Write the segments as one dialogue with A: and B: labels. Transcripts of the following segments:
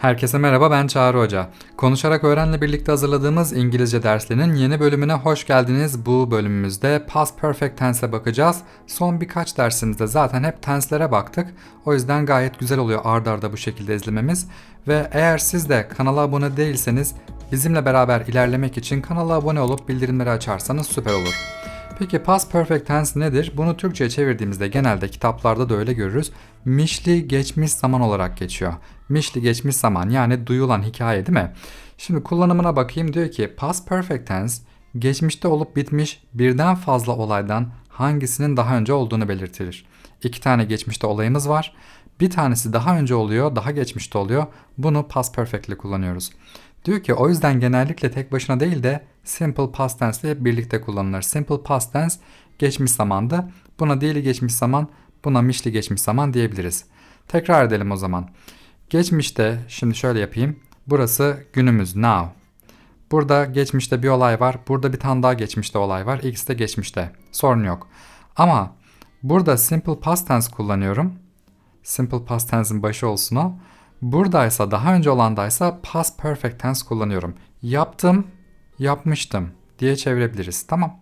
A: Herkese merhaba ben Çağrı Hoca. Konuşarak Öğren'le birlikte hazırladığımız İngilizce derslerinin yeni bölümüne hoş geldiniz. Bu bölümümüzde Past Perfect Tense'e bakacağız. Son birkaç dersimizde zaten hep tense'lere baktık. O yüzden gayet güzel oluyor ard arda bu şekilde izlememiz. Ve eğer siz de kanala abone değilseniz bizimle beraber ilerlemek için kanala abone olup bildirimleri açarsanız süper olur. Peki past perfect tense nedir? Bunu Türkçe'ye çevirdiğimizde genelde kitaplarda da öyle görürüz. Mişli geçmiş zaman olarak geçiyor. Mişli geçmiş zaman yani duyulan hikaye değil mi? Şimdi kullanımına bakayım diyor ki past perfect tense geçmişte olup bitmiş birden fazla olaydan hangisinin daha önce olduğunu belirtir. İki tane geçmişte olayımız var. Bir tanesi daha önce oluyor, daha geçmişte oluyor. Bunu past perfect ile kullanıyoruz. Diyor ki o yüzden genellikle tek başına değil de simple past tense ile hep birlikte kullanılır. Simple past tense geçmiş zamandı. Buna değili geçmiş zaman, buna mişli geçmiş zaman diyebiliriz. Tekrar edelim o zaman. Geçmişte, şimdi şöyle yapayım. Burası günümüz, now. Burada geçmişte bir olay var. Burada bir tane daha geçmişte olay var. İkisi de geçmişte. Sorun yok. Ama burada simple past tense kullanıyorum. Simple past tense'in başı olsun o. Buradaysa daha önce olandaysa past perfect tense kullanıyorum. Yaptım, yapmıştım diye çevirebiliriz. Tamam.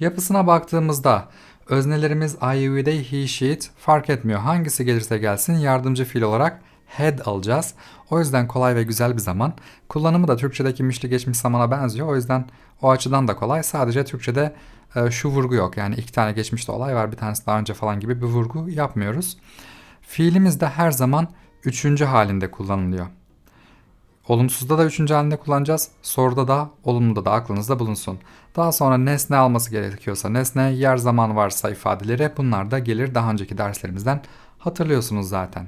A: Yapısına baktığımızda öznelerimiz I, we, they, he, she, it fark etmiyor. Hangisi gelirse gelsin yardımcı fiil olarak had alacağız. O yüzden kolay ve güzel bir zaman. Kullanımı da Türkçedeki mişli geçmiş zamana benziyor. O yüzden o açıdan da kolay. Sadece Türkçede e, şu vurgu yok. Yani iki tane geçmişte olay var bir tanesi daha önce falan gibi bir vurgu yapmıyoruz. Fiilimiz de her zaman üçüncü halinde kullanılıyor. Olumsuzda da üçüncü halinde kullanacağız. Soruda da olumluda da aklınızda bulunsun. Daha sonra nesne alması gerekiyorsa nesne, yer zaman varsa ifadeleri bunlar da gelir daha önceki derslerimizden hatırlıyorsunuz zaten.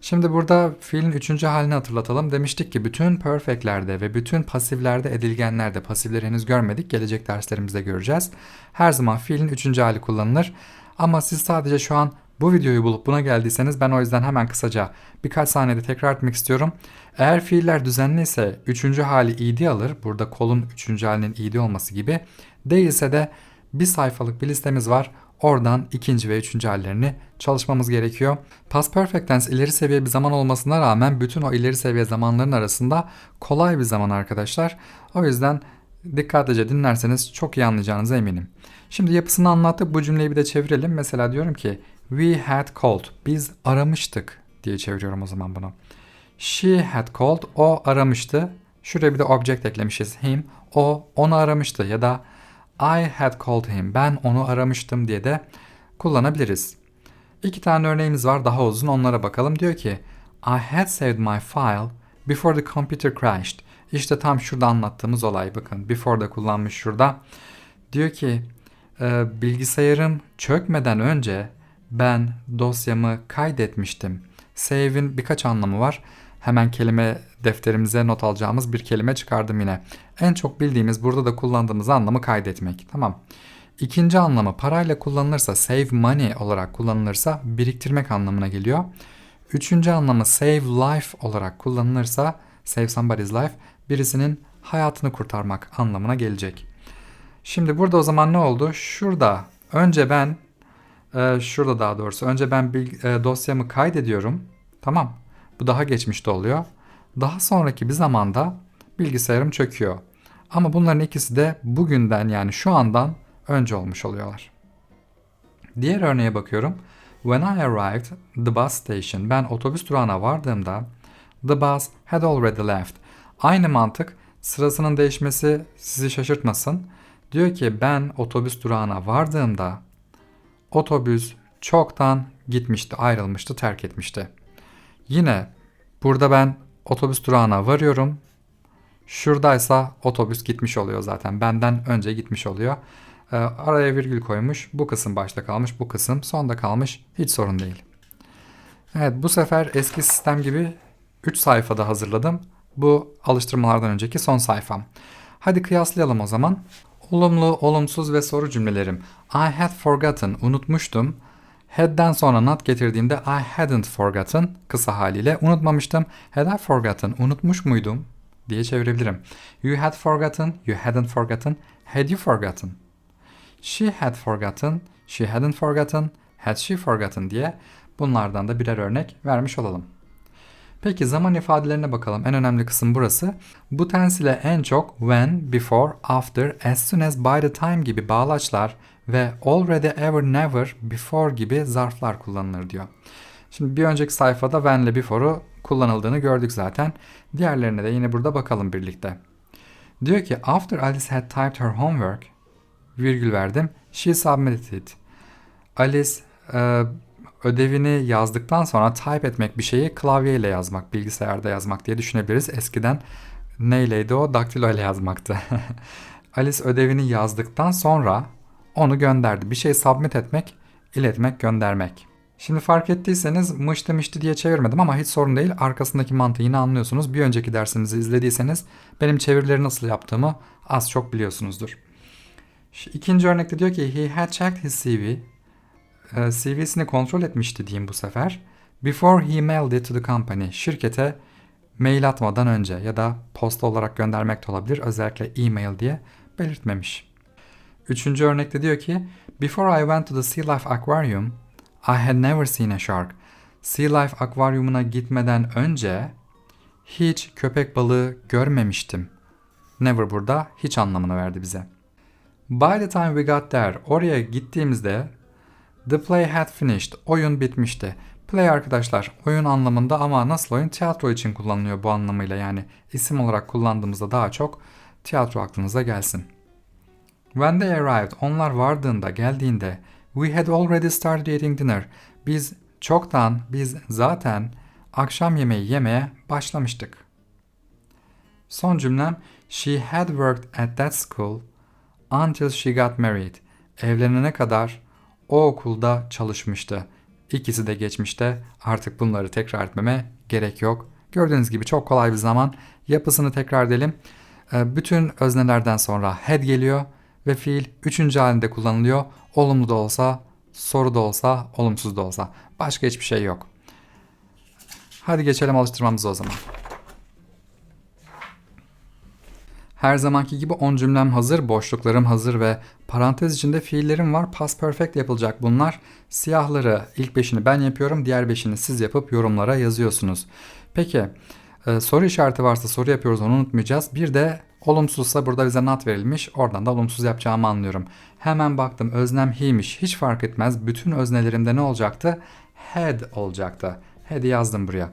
A: Şimdi burada fiilin üçüncü halini hatırlatalım. Demiştik ki bütün perfectlerde ve bütün pasiflerde edilgenlerde pasifleri henüz görmedik. Gelecek derslerimizde göreceğiz. Her zaman fiilin üçüncü hali kullanılır. Ama siz sadece şu an bu videoyu bulup buna geldiyseniz ben o yüzden hemen kısaca birkaç saniyede tekrar etmek istiyorum. Eğer fiiller düzenli ise üçüncü hali id alır. Burada kolun üçüncü halinin id olması gibi. Değilse de bir sayfalık bir listemiz var. Oradan ikinci ve üçüncü hallerini çalışmamız gerekiyor. Past Perfect Tense ileri seviye bir zaman olmasına rağmen bütün o ileri seviye zamanların arasında kolay bir zaman arkadaşlar. O yüzden dikkatlice dinlerseniz çok iyi anlayacağınıza eminim. Şimdi yapısını anlattık. Bu cümleyi bir de çevirelim. Mesela diyorum ki We had called. Biz aramıştık diye çeviriyorum o zaman bunu. She had called. O aramıştı. Şuraya bir de object eklemişiz. Him. O onu aramıştı ya da I had called him. Ben onu aramıştım diye de kullanabiliriz. İki tane örneğimiz var daha uzun onlara bakalım. Diyor ki I had saved my file before the computer crashed. İşte tam şurada anlattığımız olay bakın. Before da kullanmış şurada. Diyor ki bilgisayarım çökmeden önce ben dosyamı kaydetmiştim. Save'in birkaç anlamı var. Hemen kelime defterimize not alacağımız bir kelime çıkardım yine. En çok bildiğimiz burada da kullandığımız anlamı kaydetmek. Tamam. İkinci anlamı parayla kullanılırsa save money olarak kullanılırsa biriktirmek anlamına geliyor. Üçüncü anlamı save life olarak kullanılırsa save somebody's life birisinin hayatını kurtarmak anlamına gelecek. Şimdi burada o zaman ne oldu? Şurada önce ben e, şurada daha doğrusu önce ben bir, e, dosyamı kaydediyorum. Tamam. Bu daha geçmişte oluyor. Daha sonraki bir zamanda bilgisayarım çöküyor. Ama bunların ikisi de bugünden yani şu andan önce olmuş oluyorlar. Diğer örneğe bakıyorum. When I arrived the bus station, ben otobüs durağına vardığımda the bus had already left. Aynı mantık sırasının değişmesi sizi şaşırtmasın. Diyor ki ben otobüs durağına vardığımda otobüs çoktan gitmişti, ayrılmıştı, terk etmişti. Yine burada ben otobüs durağına varıyorum. Şuradaysa otobüs gitmiş oluyor zaten. Benden önce gitmiş oluyor. Ee, araya virgül koymuş. Bu kısım başta kalmış. Bu kısım sonda kalmış. Hiç sorun değil. Evet bu sefer eski sistem gibi 3 sayfada hazırladım. Bu alıştırmalardan önceki son sayfam. Hadi kıyaslayalım o zaman. Olumlu, olumsuz ve soru cümlelerim. I had forgotten, unutmuştum. Had'den sonra not getirdiğimde I hadn't forgotten kısa haliyle unutmamıştım. Had I forgotten, unutmuş muydum diye çevirebilirim. You had forgotten, you hadn't forgotten, had you forgotten? She had forgotten, she hadn't forgotten, had she forgotten diye bunlardan da birer örnek vermiş olalım. Peki zaman ifadelerine bakalım. En önemli kısım burası. Bu tense ile en çok when, before, after, as soon as, by the time gibi bağlaçlar ve already, ever, never, before gibi zarflar kullanılır diyor. Şimdi bir önceki sayfada when ile before'u kullanıldığını gördük zaten. Diğerlerine de yine burada bakalım birlikte. Diyor ki after Alice had typed her homework virgül verdim. She submitted it. Alice e, ödevini yazdıktan sonra type etmek bir şeyi klavyeyle yazmak, bilgisayarda yazmak diye düşünebiliriz. Eskiden neyleydi o? Daktilo ile yazmaktı. Alice ödevini yazdıktan sonra onu gönderdi. Bir şey submit etmek, iletmek, göndermek. Şimdi fark ettiyseniz mıştı mıştı diye çevirmedim ama hiç sorun değil. Arkasındaki mantığı yine anlıyorsunuz. Bir önceki dersimizi izlediyseniz benim çevirileri nasıl yaptığımı az çok biliyorsunuzdur. İkinci örnekte diyor ki he had checked his CV. Ee, CV'sini kontrol etmişti diyeyim bu sefer. Before he mailed it to the company. Şirkete mail atmadan önce ya da posta olarak göndermek de olabilir. Özellikle e-mail diye belirtmemiş. Üçüncü örnekte diyor ki Before I went to the Sea Life Aquarium, I had never seen a shark. Sea Life akvaryumuna gitmeden önce hiç köpek balığı görmemiştim. Never burada hiç anlamını verdi bize. By the time we got there, oraya gittiğimizde the play had finished, oyun bitmişti. Play arkadaşlar oyun anlamında ama nasıl oyun? Tiyatro için kullanılıyor bu anlamıyla yani isim olarak kullandığımızda daha çok tiyatro aklınıza gelsin. When they arrived, onlar vardığında, geldiğinde we had already started eating dinner. Biz çoktan, biz zaten akşam yemeği yemeye başlamıştık. Son cümlem She had worked at that school until she got married. Evlenene kadar o okulda çalışmıştı. İkisi de geçmişte. Artık bunları tekrar etmeme gerek yok. Gördüğünüz gibi çok kolay bir zaman. Yapısını tekrar edelim. Ee, bütün öznelerden sonra had geliyor ve fiil üçüncü halinde kullanılıyor. Olumlu da olsa, soru da olsa, olumsuz da olsa. Başka hiçbir şey yok. Hadi geçelim alıştırmamıza o zaman. Her zamanki gibi 10 cümlem hazır, boşluklarım hazır ve parantez içinde fiillerim var. Past perfect yapılacak bunlar. Siyahları ilk beşini ben yapıyorum, diğer beşini siz yapıp yorumlara yazıyorsunuz. Peki e, soru işareti varsa soru yapıyoruz onu unutmayacağız. Bir de olumsuzsa burada bize not verilmiş. Oradan da olumsuz yapacağımı anlıyorum. Hemen baktım öznem he'miş. Hiç fark etmez. Bütün öznelerimde ne olacaktı? Had olacaktı. Had'i yazdım buraya.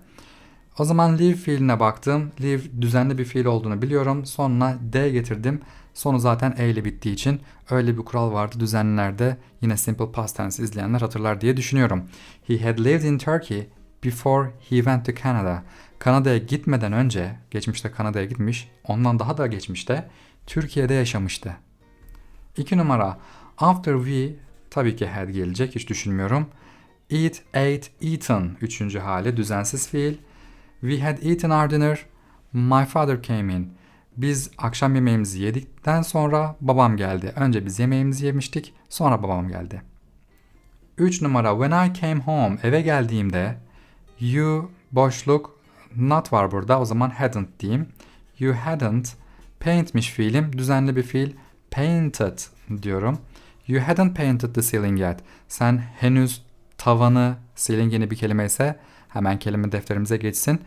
A: O zaman live fiiline baktım. Live düzenli bir fiil olduğunu biliyorum. Sonuna d getirdim. Sonu zaten e ile bittiği için öyle bir kural vardı düzenlilerde. Yine simple past tense izleyenler hatırlar diye düşünüyorum. He had lived in Turkey before he went to Canada. Kanada'ya gitmeden önce, geçmişte Kanada'ya gitmiş, ondan daha da geçmişte Türkiye'de yaşamıştı. 2 numara after we tabii ki had gelecek hiç düşünmüyorum. Eat, ate, eaten üçüncü hali düzensiz fiil. We had eaten our dinner. My father came in. Biz akşam yemeğimizi yedikten sonra babam geldi. Önce biz yemeğimizi yemiştik, sonra babam geldi. 3 numara when I came home eve geldiğimde you boşluk not var burada o zaman hadn't diyeyim. You hadn't paintmiş fiilim düzenli bir fiil painted diyorum. You hadn't painted the ceiling yet. Sen henüz tavanı ceiling yeni bir kelime ise hemen kelime defterimize geçsin.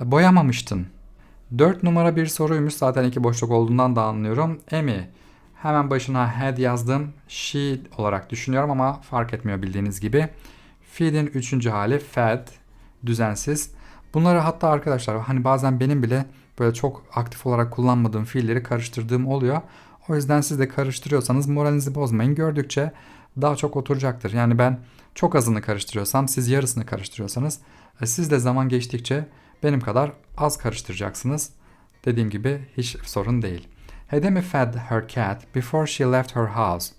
A: Boyamamıştın. 4 numara bir soruymuş. Zaten iki boşluk olduğundan da anlıyorum. Emi. Hemen başına had yazdım. She olarak düşünüyorum ama fark etmiyor bildiğiniz gibi. Feed'in üçüncü hali fed. Düzensiz. Bunları hatta arkadaşlar hani bazen benim bile böyle çok aktif olarak kullanmadığım fiilleri karıştırdığım oluyor. O yüzden siz de karıştırıyorsanız moralinizi bozmayın. Gördükçe daha çok oturacaktır. Yani ben çok azını karıştırıyorsam siz yarısını karıştırıyorsanız e, siz de zaman geçtikçe benim kadar az karıştıracaksınız. Dediğim gibi hiç sorun değil. Had Amy fed her cat before she left her house?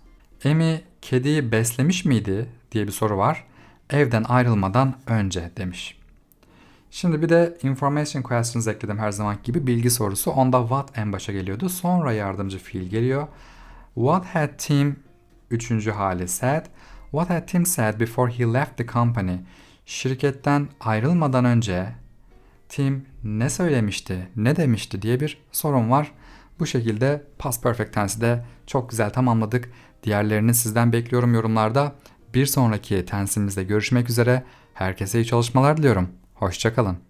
A: Amy kediyi beslemiş miydi diye bir soru var. Evden ayrılmadan önce demiş. Şimdi bir de information questions ekledim her zaman gibi bilgi sorusu. Onda what en başa geliyordu. Sonra yardımcı fiil geliyor. What had Tim üçüncü hali said. What had Tim said before he left the company? Şirketten ayrılmadan önce Tim ne söylemişti, ne demişti diye bir sorun var. Bu şekilde past perfect tense'i de çok güzel tamamladık. Diğerlerini sizden bekliyorum yorumlarda. Bir sonraki tensimizde görüşmek üzere. Herkese iyi çalışmalar diliyorum. Hoşçakalın.